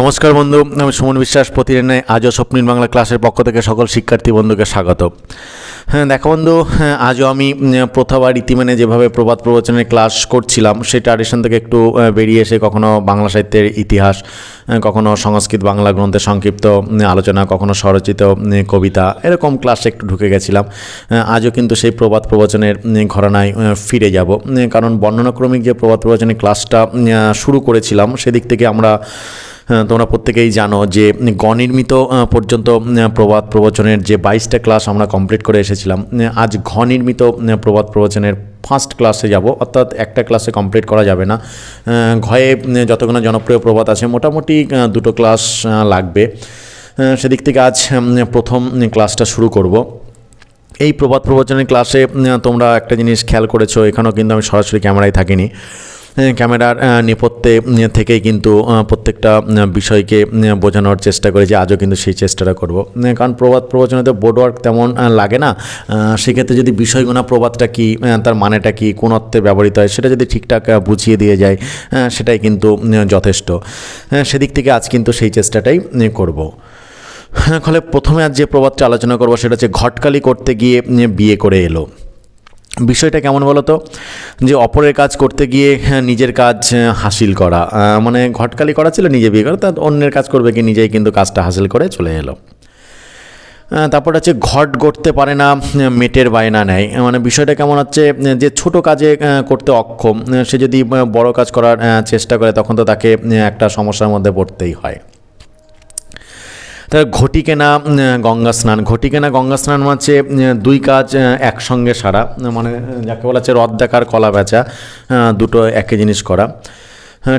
নমস্কার বন্ধু আমি সুমন বিশ্বাস প্রতিদিনে আজও স্বপ্নীল বাংলা ক্লাসের পক্ষ থেকে সকল শিক্ষার্থী বন্ধুকে স্বাগত। হ্যাঁ দেখো বন্ধু হ্যাঁ, আজও আমি প্রথা বা রীতি যেভাবে প্রবাদ প্রবচনের ক্লাস করছিলাম সেই ট্র্যাডিশন থেকে একটু বেরিয়ে এসে কখনো বাংলা সাহিত্যের ইতিহাস কখনো সংস্কৃত বাংলা গ্রন্থের সংক্ষিপ্ত আলোচনা কখনো স্বরচিত কবিতা এরকম ক্লাসে একটু ঢুকে গেছিলাম। আজও কিন্তু সেই প্রবাদ প্রবচনের ঘরানায় ফিরে যাব। কারণ বর্ণনাক্রমিক যে প্রবাদ প্রবচনের ক্লাসটা শুরু করেছিলাম সেদিক থেকে আমরা তোমরা প্রত্যেকেই জানো যে গনির্মিত পর্যন্ত প্রবাদ প্রবচনের যে বাইশটা ক্লাস আমরা কমপ্লিট করে এসেছিলাম আজ ঘনির্মিত প্রবাদ প্রবচনের ফার্স্ট ক্লাসে যাব। অর্থাৎ একটা ক্লাসে কমপ্লিট করা যাবে না। ঘয়ে যতগুলো জনপ্রিয় প্রবাদ আছে, মোটামুটি দুটো ক্লাস লাগবে। সেদিক থেকে আজ প্রথম ক্লাসটা শুরু করব। এই প্রবাদ প্রবচনের ক্লাসে তোমরা একটা জিনিস খেয়াল করেছ, এখানেও কিন্তু আমি সরাসরি ক্যামেরায় থাকিনি। ক্যামেরার আহ, নেপথ্যে থেকেই কিন্তু প্রত্যেকটা বিষয়কে বোঝানোর চেষ্টা করি যে আজও কিন্তু সেই চেষ্টাটা করব। কারণ প্রবাদ প্রবচনে তো বোর্ড ওয়ার্ক তেমন লাগে না। সেক্ষেত্রে যদি বিষয়গুণা প্রবাদটা কী তার মানেটা কী কোন অর্থে ব্যবহৃত হয় সেটা যদি ঠিকঠাক বুঝিয়ে দিয়ে যায় সেটাই কিন্তু যথেষ্ট। হ্যাঁ, সেদিক থেকে আজ কিন্তু সেই চেষ্টাটাই করব। হ্যাঁ ফলে প্রথমে আজ যে প্রবাদটা আলোচনা করব সেটা হচ্ছে ঘটকালি করতে গিয়ে বিয়ে করে এলো। বিষয়টা কেমন বলো তো যে অপরের কাজ করতে গিয়ে হ্যাঁ, নিজের কাজ হাসিল করা। মানে ঘটকালি করা ছিল নিজে বিয়ে করা তা অন্যের কাজ করবে কি নিজেই কিন্তু কাজটা হাসিল করে চলে এলো। তারপর হচ্ছে ঘট গড়তে পারে না মেটের বায়না নেয়। মানে বিষয়টা কেমন হচ্ছে যে ছোট কাজে করতে অক্ষম সে যদি বড় কাজ করার চেষ্টা করে তখন তো তাকে একটা সমস্যার মধ্যে পড়তেই হয়। তাহলে ঘটি কেনা গঙ্গা স্নান। ঘটি কেনা, গঙ্গা স্নান হচ্ছে দুই কাজ একসঙ্গে সারা মানে যাকে বলা হচ্ছে রদ দেখার, কলা বেচা দুটো একই জিনিস করা।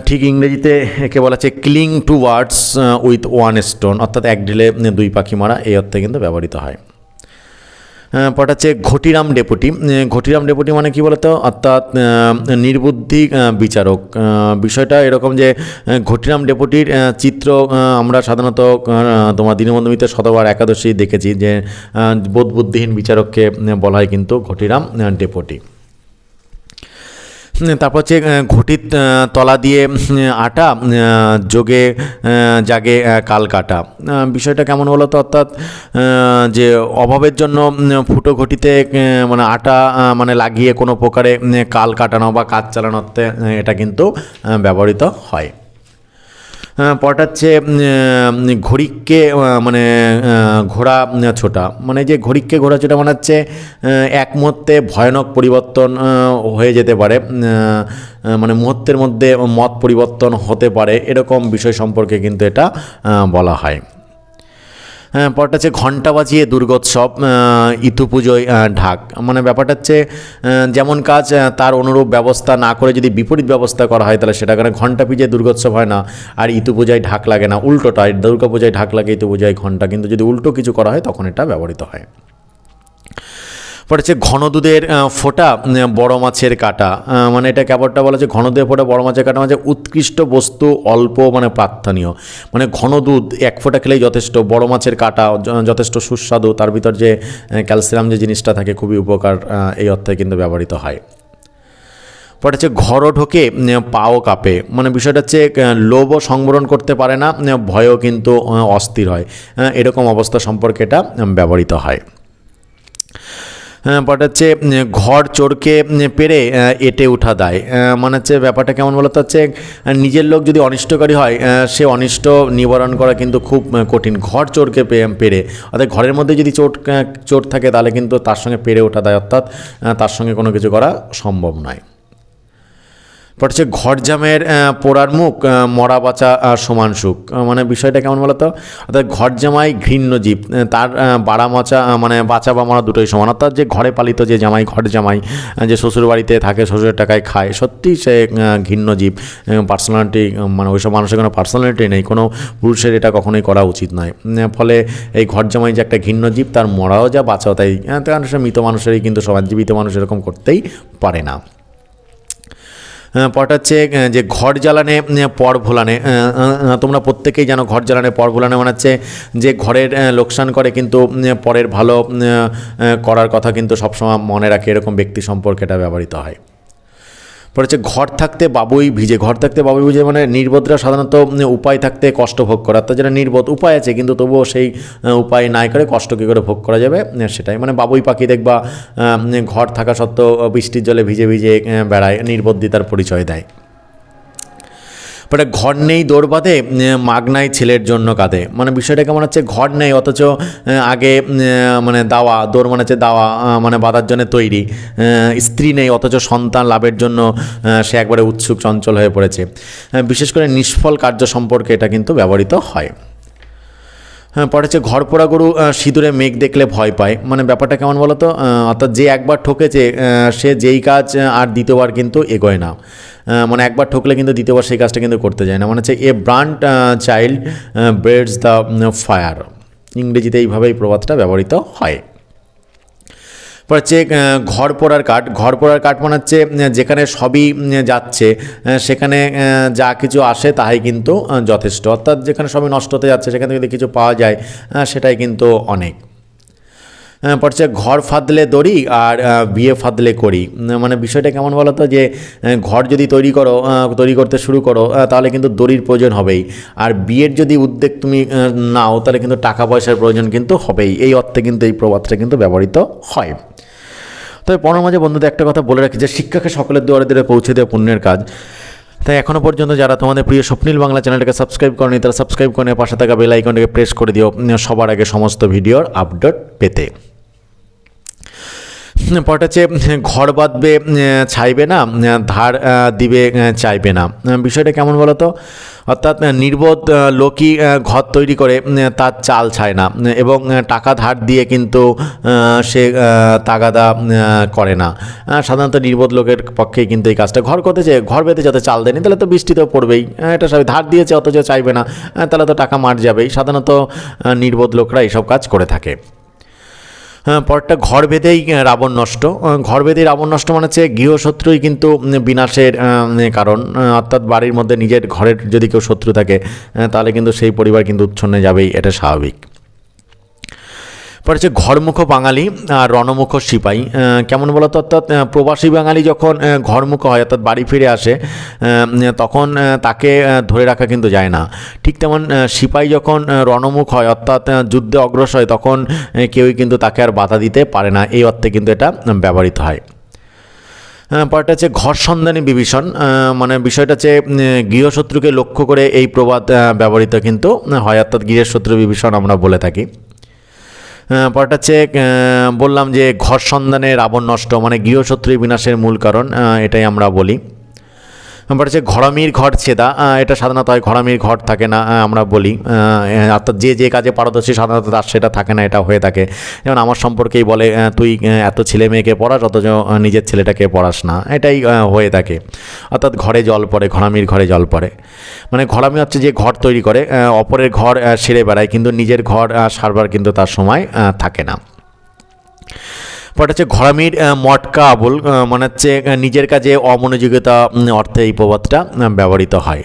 ঠিক ইংরেজিতে একে বলা হচ্ছে kill two words with one stone অর্থাৎ এক ঢিলে দুই পাখি মারা, এই অর্থে কিন্তু ব্যবহৃত হয়। হচ্ছে ঘটিরাম ডেপুটি। ঘটিরাম ডেপুটি মানে কি বলতো? অর্থাৎ নির্বুদ্ধি বিচারক। বিষয়টা এরকম যে ঘটিরাম ডেপুটির চিত্র আমরা সাধারণত তোমার দীনবন্ধু মিত্র শতবার একাদশী দেখেছি যে বোধ বুদ্ধিহীন বিচারককে বলা হয় কিন্তু ঘটিরাম ডেপুটি। তারপর হচ্ছে ঘটির তলা দিয়ে আটা যোগে জাগে কাল কাটা বিষয়টা কেমন হলো তো অর্থাৎ যে অভাবের জন্য ফুটো ঘটিতে মানে আটা মানে লাগিয়ে কোনো প্রকারে কাল কাটানো বা কাজ চালানোতে এটা কিন্তু ব্যবহৃত হয়। হচ্ছে ঘড়িককে মানে ঘোড়া ছোটা। মানে যে ঘড়িককে ঘোড়া ছোটা হচ্ছে এক মুহূর্তে ভয়ানক পরিবর্তন হয়ে যেতে পারে। মানে মুহূর্তের মধ্যে মত পরিবর্তন হতে পারে। এরকম বিষয় সম্পর্কে কিন্তু এটা বলা হ্যাঁ। পরটা হচ্ছে ঘণ্টা বাজিয়ে দুর্গোৎসব ইতু পুজোয় ঢাক। মানে ব্যাপারটা হচ্ছে যেমন কাজ তার অনুরূপ ব্যবস্থা না করে যদি বিপরীত ব্যবস্থা করা হয়, তাহলে সেটা কারণে ঘণ্টা পিজিয়ে দুর্গোৎসব হয় না, আর ইতু পূজায় ঢাক লাগে না। উল্টোটা দুর্গা পূজায় ঢাক লাগে ইতু পূজায় ঘণ্টা। কিন্তু যদি উল্টো কিছু করা হয়, তখন এটা ব্যবহৃত হয়। পরে হচ্ছে ঘন দুধের ফোঁটা বড় মাছের কাটা মানে এটা কেবলটা বলা হচ্ছে ঘন দুধের ফোঁটা, বড় মাছের কাটা মানে উৎকৃষ্ট বস্তু, অল্প মানে প্রার্থনীয় মানে ঘন দুধ এক ফোঁটা খেলেই যথেষ্ট, বড় মাছের কাটা যথেষ্ট সুস্বাদু, তার ভিতর যে ক্যালসিয়াম যে জিনিসটা থাকে খুবই উপকার এই অর্থে কিন্তু ব্যবহৃত হয়। পরে হচ্ছে ঘরও ঢোকে পাও কাঁপে। মানে বিষয়টা হচ্ছে লোভও সংবরণ করতে পারে না ভয়ও কিন্তু অস্থির হয়। এরকম অবস্থা সম্পর্কে এটা ব্যবহৃত হয়। হ্যাঁ বাট হচ্ছে ঘর চোরকে পেরে এটে উঠা দেয়। মানে হচ্ছে ব্যাপারটা কেমন বলতে হচ্ছে নিজের লোক যদি অনিষ্টকারী হয় সে অনিষ্ট নিবারণ করা কিন্তু খুব কঠিন। ঘর চোরকে পেরে। অর্থাৎ ঘরের মধ্যে যদি চোট চোট থাকে, তাহলে কিন্তু তার সঙ্গে পেরে ওঠা দেয়, অর্থাৎ তার সঙ্গে কোনো কিছু করা সম্ভব নয়। পর হচ্ছে ঘর জামের পোড়ার মুখ মরা বাঁচা সমান সুখ। মানে বিষয়টা কেমন বলতো অর্থাৎ ঘর জামাই ঘৃণ্য জীব। তার বাড়া মাচা মানে বাঁচা বা মরা দুটোই সমান। অর্থাৎ যে ঘরে পালিত যে জামাই, ঘর জামাই যে শ্বশুর বাড়িতে থাকে, শ্বশুরের টাকায় খায়, সত্যি সে ঘৃণ্য জীব। পার্সোনালিটি মানে ওইসব মানুষের কোনো পার্সোনালিটি নেই। কোনো পুরুষের এটা কখনোই করা উচিত নয়। ফলে এই ঘর জামাই যে একটা ঘৃণ্য জীব, তার মরাও যা বাঁচাও তাই তো মানুষের মৃত মানুষেরই কিন্তু সবার জীবিত মানুষ এরকম করতেই পারে না। হচ্ছে যে ঘর জ্বালানে পর ভোলানে। তোমরা প্রত্যেকেই জানো ঘর জ্বালানে, পর ভোলানে মানাচ্ছে। যে ঘরের লোকসান করে কিন্তু পরের ভালো করার কথা কিন্তু সবসময় মনে রাখে, এরকম ব্যক্তি সম্পর্কে এটা ব্যবহৃত হয়। পরে হচ্ছে ঘর থাকতে বাবুই ভিজে, ঘর থাকতে বাবুই ভিজে মানে নির্বোধরা সাধারণত উপায় থাকতে কষ্ট ভোগ করা। তো যেটা নির্বোধ উপায় আছে, কিন্তু তবুও সেই উপায় নাই করে কষ্ট কী করে ভোগ করা যাবে সেটাই। মানে বাবুই পাখি দেখবা ঘর থাকা সত্ত্বেও বৃষ্টির জলে ভিজে ভিজে বেড়ায় নির্বোধিতার পরিচয় দেয়। পরে ঘর নেই দৌড় বাঁধে মাগ নাই ছেলের জন্য কাঁদে মানে বিষয়টা কেমন হচ্ছে, ঘর নেই, অথচ আগে মানে দাওয়া, দৌড় মানে হচ্ছে দাওয়া মানে বাঁধার জন্য তৈরি। স্ত্রী নেই, অথচ সন্তান লাভের জন্য সে একবারে উৎসুক, চঞ্চল হয়ে পড়েছে। বিশেষ করে নিষ্ফল কার্য সম্পর্কে এটা কিন্তু ব্যবহৃত হয়। হ্যাঁ পরে হচ্ছে ঘর পোড়া গরু সিঁদুরে মেঘ দেখলে ভয় পায়। মানে ব্যাপারটা কেমন বলো তো অর্থাৎ যে একবার ঠকেছে সে যেই কাজ আর দ্বিতীয়বার কিন্তু এগোয় না। মানে একবার ঠকলে কিন্তু দ্বিতীয়বার সেই কাজটা কিন্তু করতে যায় না। মানে হচ্ছে a burnt child dreads the fire. ইংরেজিতে এইভাবে এই প্রবাদটা ব্যবহৃত হয়। পর হচ্ছে ঘর পোড়ার কাঠ। ঘর পোড়ার কাঠ মানে হচ্ছে যেখানে সবই যাচ্ছে সেখানে যা কিছু আসে তাই কিন্তু যথেষ্ট। অর্থাৎ যেখানে সবই নষ্ট হতে যাচ্ছে, সেখান যদি কিছু পাওয়া যায় সেটাই কিন্তু অনেক। হচ্ছে ঘর ফাদলে দড়ি আর বিয়ে ফাদলে করি মানে বিষয়টা কেমন বলো তো যে ঘর যদি তৈরি করো তৈরি করতে শুরু করো তাহলে কিন্তু দড়ির প্রয়োজন হবেই। আর বিয়ের যদি উদ্যোগ তুমি নাও, তাহলে কিন্তু টাকা পয়সার প্রয়োজন কিন্তু হবেই। এই অর্থে কিন্তু, এই প্রবাদটা কিন্তু ব্যবহৃত হয়। তবে পরের মাঝে বন্ধুদের একটা কথা বলে রাখি যে, শিক্ষাকে সকলের দুয়ারে দুয়ারে পৌঁছে দেওয়া পুণ্যের কাজ। তাই এখনও পর্যন্ত যারা তোমাদের প্রিয় স্বপ্নীল বাংলা চ্যানেলটাকে সাবস্ক্রাইব করেনি, তারা সাবস্ক্রাইব করে পাশে থাকা বেল আইকনটাকে প্রেস করে দিও সবার আগে সমস্ত ভিডিওর আপডেট পেতে। পরটা হচ্ছে, ঘর বাঁধবে, ছাইবে না, ধার দিবে চাইবে না। বিষয়টা কেমন বলো তো অর্থাৎ নির্বোধ লোকই ঘর তৈরি করে তার চাল ছায় না, এবং টাকা ধার দিয়ে কিন্তু সে তাগাদা করে না। সাধারণত নির্বোধ লোকের পক্ষেই কিন্তু এই কাজটা। ঘর করতে করতেছে ঘর বেঁধে যাতে চাল দেয়নি তাহলে তো বৃষ্টি তো পড়বেই। এটা সবাই ধার দিয়েছে, অথচ চাইবে না তাহলে তো টাকা মার যাবেই। সাধারণত নির্বোধ লোকরা এইসব কাজ করে থাকে। পরটা ঘর বেঁধেই রাবণ নষ্ট। ঘর বেঁধেই রাবণ নষ্ট মানে হচ্ছে গৃহশত্রুই কিন্তু বিনাশের কারণ। অর্থাৎ বাড়ির মধ্যে নিজের ঘরের যদি কেউ শত্রু থাকে তাহলে কিন্তু সেই পরিবার কিন্তু উচ্ছন্নে যাবেই, এটা স্বাভাবিক। পরে হচ্ছে ঘরমুখ বাঙালি আর রণমুখ সিপাই আহ, কেমন বলতো অর্থাৎ প্রবাসী বাঙালি যখন ঘরমুখ হয় অর্থাৎ বাড়ি ফিরে আসে তখন তাকে ধরে রাখা কিন্তু যায় না। ঠিক তেমন সিপাই যখন রণমুখ হয় অর্থাৎ যুদ্ধে অগ্রসর হয় তখন কেউই কিন্তু তাকে আর বাধা দিতে পারে না। এই অর্থে কিন্তু এটা ব্যবহৃত হয়। আহ, পরেরটা হচ্ছে ঘর সন্ধানী বিভীষণ। মানে বিষয়টা হচ্ছে গৃহশত্রুকে লক্ষ্য করে এই প্রবাদ ব্যবহৃত কিন্তু হয় অর্থাৎ গৃহশত্রু বিভীষণ আমরা বলে থাকি। পরটা হচ্ছে বললাম যে ঘর সন্ধানে রাবণ নষ্ট মানে গৃহশত্রু বিনাশের মূল কারণ এটাই আমরা বলি। তারপর হচ্ছে ঘরামির ঘর ছেদা। এটা সাধারণত হয় ঘরামির ঘর থাকে না আমরা বলি। অর্থাৎ যে যে কাজে পারদর্শী সাধারণত তার সেটা থাকে না, এটা হয়ে থাকে। যেমন আমার সম্পর্কেই বলে তুই এত ছেলে মেয়েকে পড়াস, অথচ নিজের ছেলেটাকে পড়াস না। এটাই হয়ে থাকে। অর্থাৎ ঘরে জল পড়ে ঘরামির ঘরে জল পড়ে। মানে ঘরামি হচ্ছে যে ঘর তৈরি করে অপরের ঘর সেরে বেড়ায়, কিন্তু নিজের ঘর সারবার কিন্তু তার সময় থাকে না। পরে হচ্ছে ঘরামির মটকা আবল মানে হচ্ছে নিজের কাজে অমনোযোগিতা অর্থে এই প্রবাদটা ব্যবহৃত হয়।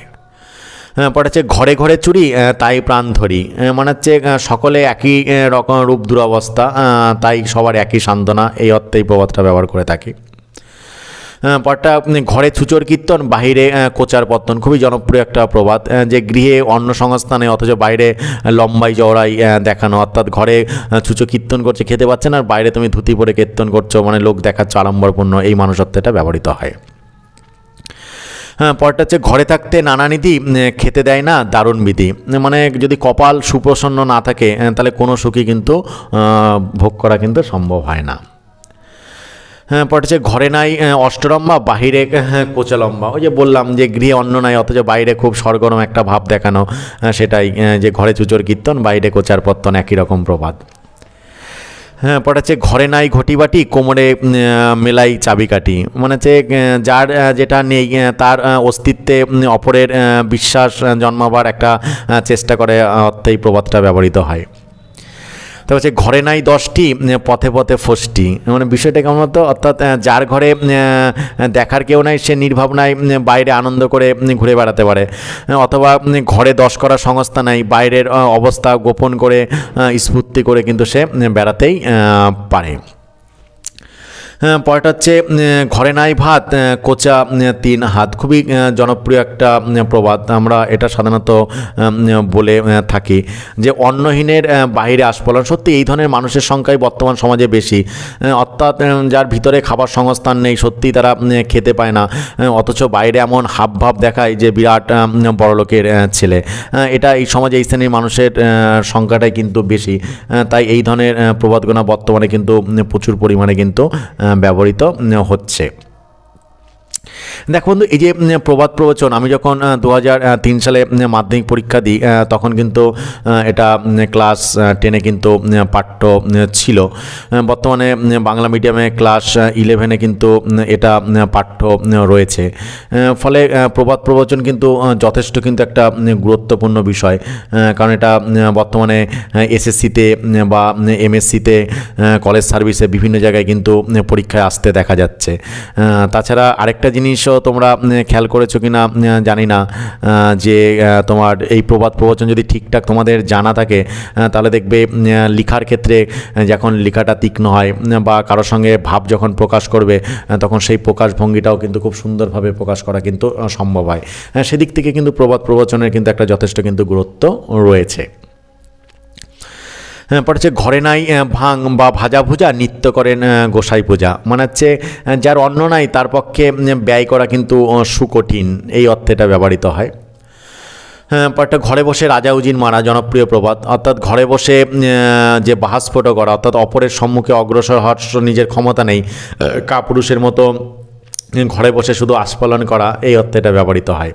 পরে হচ্ছে ঘরে ঘরে চুরি তাই প্রাণ ধরি। মানে হচ্ছে সকলে একই রকম রূপ দুরবস্থা তাই সবার একই সান্ত্বনা, এই অর্থে এই প্রবাদটা ব্যবহার করে থাকি। পরটা উম, ঘরে ছুচোর কীর্তন বাহিরে কোচার পত্তন। খুবই জনপ্রিয় একটা প্রবাদ। যে গৃহে অন্য সংস্থানে অথচ বাইরে লম্বাই চওড়াই দেখানো। অর্থাৎ ঘরে ছুচো কীর্তন করছে খেতে পাচ্ছে না আর বাইরে তুমি ধুতি পরে কীর্তন করছ মানে লোক দেখাচ্ছ আড়ম্বরপূর্ণ। এই মানুষত্বটা ব্যবহৃত হয়। হ্যাঁ পরটা হচ্ছে ঘরে থাকতে নানা নীতি খেতে দেয় না দারুণ বিধি। মানে যদি কপাল সুপ্রসন্ন না থাকে তাহলে কোনো সুখী কিন্তু ভোগ করা কিন্তু সম্ভব হয় না। হ্যাঁ হচ্ছে ঘরে নাই আহ, অষ্টরম্বা বাহিরে হ্যাঁ, কোচা ওই যে বললাম যে গৃহে অন্ন নাই অথচ বাইরে খুব সরগরম একটা ভাব দেখানো সেটাই যে ঘরে চুচোর কীর্তন বাইরে কোচার পত্তন একই রকম প্রবাদ। হ্যাঁ পরে হচ্ছে ঘরে নাই ঘটি বাটি কোমরে মেলাই চাবিকাঠি। মানে হচ্ছে যার যেটা নেই তার অস্তিত্বে অপরের বিশ্বাস জন্মাবার একটা চেষ্টা করে অর্থে এই প্রবাদটা ব্যবহৃত হয়। তো হচ্ছে ঘরে নাই দশটি পথে পথে ফষ্টি মানে বিষয়টা কেমন হতো অর্থাৎ যার ঘরে দেখার কেউ নাই, সে নির্ভাবনায় বাইরে আনন্দ করে ঘুরে বেড়াতে পারে। অথবা ঘরে দশ করা সংস্থা নাই, বাইরের অবস্থা গোপন করে স্ফূর্তি করে কিন্তু সে বেড়াতেই পারে। পরেরটা হচ্ছে ঘরে নাই ভাত কোচা তিন হাত। খুবই জনপ্রিয় একটা প্রবাদ। আমরা এটা সাধারণত বলে থাকি। যে অন্নহীনের বাহিরে আস্ফলন সত্যি এই ধরনের মানুষের সংখ্যাই বর্তমান সমাজে বেশি। অর্থাৎ যার ভিতরে খাবার সংস্থান নেই সত্যি তারা খেতে পায় না। অথচ বাইরে এমন হাবভাব দেখায় যে বিরাট আহ, বড়লোকের আহ, ছেলে। এটা এই সমাজে এই শ্রেণির মানুষের সংখ্যাটাই কিন্তু বেশি। তাই এই ধরনের প্রবাদগুলো বর্তমানে কিন্তু প্রচুর পরিমাণে কিন্তু ব্যবহৃত হচ্ছে। দেখো বন্ধু, এই যে প্রবাদ প্রবচন, আমি যখন দু হাজার তিন সালে মাধ্যমিক পরীক্ষা দিই তখন কিন্তু এটা ক্লাস টেনে কিন্তু পাঠ্য ছিল। বর্তমানে বাংলা মিডিয়ামে ক্লাস ইলেভেনে কিন্তু এটা পাঠ্য রয়েছে। ফলে প্রবাদ প্রবচন কিন্তু যথেষ্ট কিন্তু একটা গুরুত্বপূর্ণ বিষয়। কারণ এটা বর্তমানে এসএসসিতে বা এমএসসিতে কলেজ সার্ভিসে বিভিন্ন জায়গায় কিন্তু পরীক্ষায় আসতে দেখা যাচ্ছে। তাছাড়া আরেকটা জিনিসও তোমরা খেয়াল করেছ কি না জানি না যে তোমার এই প্রবাদ প্রবচন যদি ঠিকঠাক তোমাদের জানা থাকে তাহলে দেখবে লিখার ক্ষেত্রে যখন লেখাটা তীক্ষ্ণ হয় বা কারোর সঙ্গে ভাব যখন প্রকাশ করবে তখন সেই প্রকাশভঙ্গিটাও কিন্তু খুব সুন্দরভাবে প্রকাশ করা কিন্তু সম্ভব হয়। সেদিক থেকে কিন্তু প্রবাদ প্রবচনের কিন্তু একটা যথেষ্ট কিন্তু গুরুত্ব রয়েছে। হ্যাঁ, হচ্ছে ঘরে নাই ভাং বা ভাজা ভুজা নিত্য করেন গোসাই পূজা। মানে হচ্ছে যার অন্ন নাই তার পক্ষে ব্যয় করা কিন্তু সুকঠিন এই অর্থে এটা ব্যবহৃত হয়। হ্যাঁ পরটা ঘরে বসে রাজা উজিন মারা জনপ্রিয় প্রবাদ। অর্থাৎ ঘরে বসে যে বাহাস্ফোট করা অর্থাৎ অপরের সম্মুখে অগ্রসর হওয়ার নিজের ক্ষমতা নেই কাপুরুষের মতো ঘরে বসে শুধু আস্ফলন করা এই অর্থে এটা ব্যবহৃত হয়।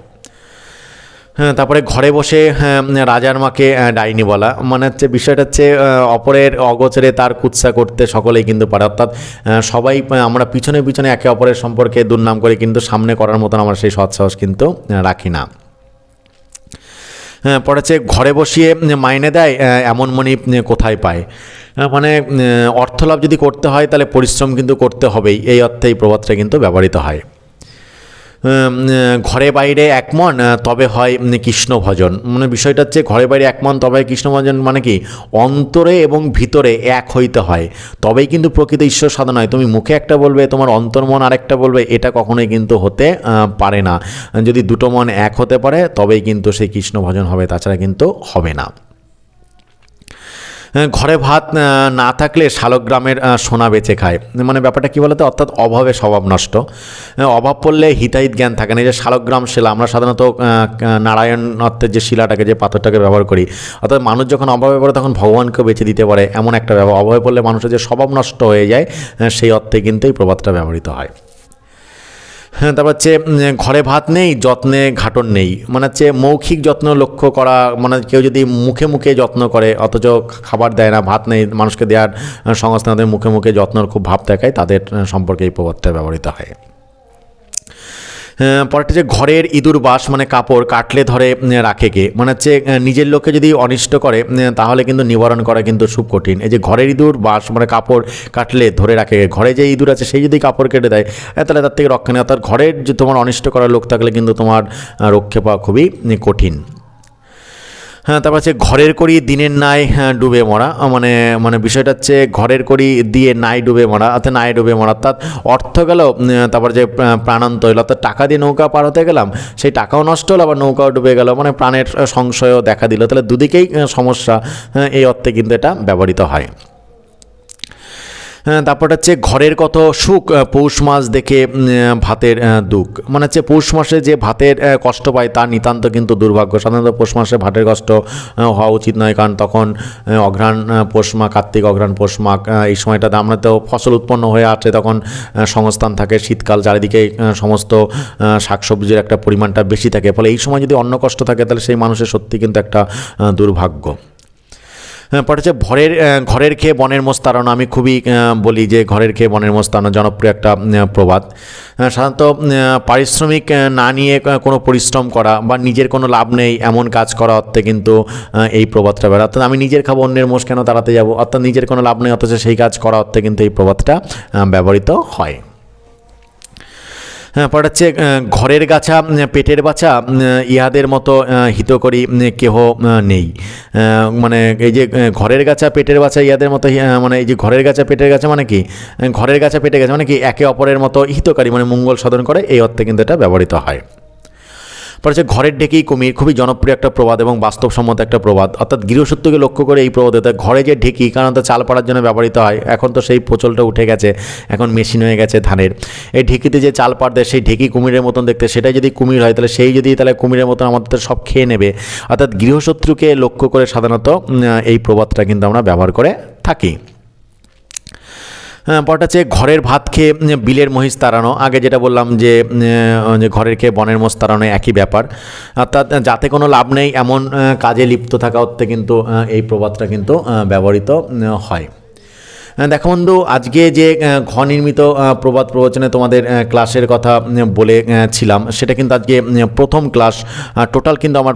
হ্যাঁ তারপরে ঘরে বসে হ্যাঁ, রাজার মাকে ডাইনি বলা। মানে হচ্ছে বিষয়টা হচ্ছে অপরের অগোচরে তার কুৎসা করতে সকলেই কিন্তু পারে। অর্থাৎ সবাই আমরা পিছনে পিছনে একে অপরের সম্পর্কে দুর্নাম করে কিন্তু সামনে করার মতন আমরা সেই সৎসাহস কিন্তু রাখি না। হ্যাঁ পরে হচ্ছে ঘরে বসিয়ে মাইনে দেয় এমন মনি কোথায় পায়? মানে অর্থলাভ যদি করতে হয় তাহলে পরিশ্রম কিন্তু করতে হবেই। এই অর্থে এই প্রবাদটা কিন্তু ব্যবহৃত হয়। ঘরে বাইরে এক মন তবে হয় কৃষ্ণ ভজন। মানে বিষয়টা হচ্ছে ঘরে বাইরে এক মন, তবে কৃষ্ণ ভজন মানে কি? অন্তরে এবং ভিতরে এক হইতে হয়। তবেই কিন্তু প্রকৃত ঈশ্বর সাধনা হয়। তুমি মুখে একটা বলবে, তোমার অন্তর্মন আরেকটা বলবে, এটা কখনোই কিন্তু হতে পারে না। যদি দুটো মন এক হতে পারে, তবেই কিন্তু সেই কৃষ্ণ ভজন হবে, তাছাড়া কিন্তু হবে না। ঘরে ভাত না থাকলে শালগ্রামের সোনা বেচে খায়। মানে ব্যাপারটা কী বলতো? অর্থাৎ অভাবে স্বভাব নষ্ট। অভাব পড়লে হিতাহিত জ্ঞান থাকে না। যে শালগ্রাম শিলা, আমরা সাধারণত নারায়ণ অর্থের যে শিলাটাকে, যে পাথরটাকে ব্যবহার করি, অর্থাৎ মানুষ যখন অভাবে পড়ে, তখন ভগবানকেও বেছে দিতে পারে, এমন একটা ব্যবহার। অভাবে পড়লে মানুষের যে স্বভাব নষ্ট হয়ে যায় সেই অর্থে কিন্তু এই প্রবাদটা ব্যবহৃত হয়। হ্যাঁ তারপর হচ্ছে ঘরে ভাত নেই, যত্নে ঘাটন নেই। মানে হচ্ছে মৌখিক যত্ন লক্ষ্য করা মানে কেউ যদি মুখে মুখে যত্ন করে, অথচ খাবার দেয় না, ভাত নেই, মানুষকে দেওয়ার সংস্থা মুখে মুখে যত্নর খুব ভাব দেখায়, তাদের সম্পর্কে এই প্রবর্তায় ব্যবহৃত হয়। পরেরটা যে ঘরের ইঁদুর বাস মানে কাপড় কাটলে ধরে রাখে কে? মানে হচ্ছে নিজের লোককে যদি অনিষ্ট করে তাহলে কিন্তু নিবারণ করা কিন্তু খুব কঠিন। এই যে ঘরের ইঁদুর বাস মানে কাপড় কাটলে ধরে রাখে। ঘরে যে ইঁদুর আছে, সেই যদি কাপড় কেটে দেয় তাহলে তার থেকে রক্ষা নেই। অর্থাৎ ঘরের যে তোমার অনিষ্ট করা লোক থাকলে কিন্তু তোমার রক্ষে পাওয়া খুবই কঠিন। হ্যাঁ তারপর হচ্ছে ঘরের করি দিনের নাই হ্যাঁ, ডুবে মরা। মানে মানে বিষয়টা হচ্ছে ঘরের করি দিয়ে নাই ডুবে মরা অর্থাৎ নাই ডুবে মরা। অর্থাৎ অর্থ গেল তারপর যে প্রাণান্ত হলো অর্থাৎ টাকা দিয়ে নৌকা পার হতে গেলাম সেই টাকাও নষ্ট হলো আবার নৌকাও ডুবে গেল মানে প্রাণের সংশয়ও দেখা দিল। তাহলে দুদিকেই সমস্যা হ্যাঁ, এই অর্থে কিন্তু এটা ব্যবহৃত হ্যাঁ, তারপর হচ্ছে ঘরের কত সুখ পৌষ মাস দেখে ভাতের দুঃখ। মানে হচ্ছে পৌষ মাসে যে ভাতের কষ্ট পায় তার নিতান্ত কিন্তু দুর্ভাগ্য। সাধারণত পৌষ মাসে ভাতের কষ্ট হওয়া উচিত নয় কারণ তখন অঘ্রাণ পৌষ মা কার্তিক অঘ্রাণ পৌষ মাঘ এই সময়টাতে আমরা তো ফসল উৎপন্ন হয়ে আছে তখন সংস্থান থাকে শীতকাল চারিদিকে সমস্ত শাকসবজির একটা পরিমাণটা বেশি থাকে। ফলে এই সময় যদি অন্ন কষ্ট থাকে তাহলে সেই মানুষের সত্যি কিন্তু একটা দুর্ভাগ্য। হ্যাঁ, পরে হচ্ছে ভরের ঘরের খেয়ে বনের মোস্তারণ। আমি খুবই বলি যে ঘরের খেয়ে বনের মোস্তারণ, জনপ্রিয় একটা প্রবাদ। সাধারণত পারিশ্রমিক না নিয়ে কোনো পরিশ্রম করা বা নিজের কোনো লাভ নেই এমন কাজ করা অর্থে কিন্তু এই প্রবাদটা বেড়া। অর্থাৎ আমি নিজের খাব, অন্যের মোষ কেন তাড়াতে যাব? অর্থাৎ নিজের কোনো লাভ নেই, অথচ সেই কাজ করা অর্থে কিন্তু এই প্রবাদটা ব্যবহৃত হয়। হ্যাঁ পরে হচ্ছে ঘরের গাছা পেটের বাছা ইহাদের মতো হিতকরী কেহ নেই। মানে এই যে ঘরের গাছা, পেটের বাছা, ইহাদের মতো মানে এই যে ঘরের গাছা, পেটের গাছা মানে কি? ঘরের গাছা পেটে গেছে মানে কি? একে অপরের মতো হিতকারী মানে মঙ্গল সাধন করে, এই অর্থে কিন্তু এটা ব্যবহৃত হয়। পরে হচ্ছে ঘরের ডেকেই কুমির, খুবই জনপ্রিয় একটা প্রবাদ এবং বাস্তবসম্মত একটা প্রবাদ। অর্থাৎ গৃহসূত্রকে লক্ষ্য করে এই প্রবাদ অর্থাৎ ঘরে যে ঢেকি, কারণ তো চাল পাড়ার জন্য ব্যবহৃত হয়, এখন তো সেই প্রচলটা উঠে গেছে, এখন মেশিন হয়ে গেছে ধানের। এই ঢেকিতে যে চাল পাড় দেয় সেই ঢেকি কুমিরের মতন দেখতে, সেটাই যদি কুমির হয়, তাহলে সেই যদি তাহলে কুমিরের মতন আমাদের তো সব খেয়ে নেবে। অর্থাৎ গৃহশত্রুকে লক্ষ্য করে সাধারণত এই প্রবাদটা কিন্তু আমরা ব্যবহার করে থাকি। হ্যাঁ, পরটা হচ্ছে ঘরের ভাত খেয়ে বিলের মহিষ তাড়ানো। আগে যেটা বললাম যে ঘরের খেয়ে বনের মোষ তাড়ানো একই ব্যাপার। অর্থাৎ যাতে কোনো লাভ নেই এমন কাজে লিপ্ত থাকা অর্থে কিন্তু এই প্রবাদটা কিন্তু ব্যবহৃত হয়। দেখো বন্ধু আজকে যে ঘ নির্মিত প্রবাদ প্রবচনে তোমাদের ক্লাসের কথা উম, বলে ছিলাম সেটা কিন্তু আজকে প্রথম ক্লাস টোটাল কিন্তু আমার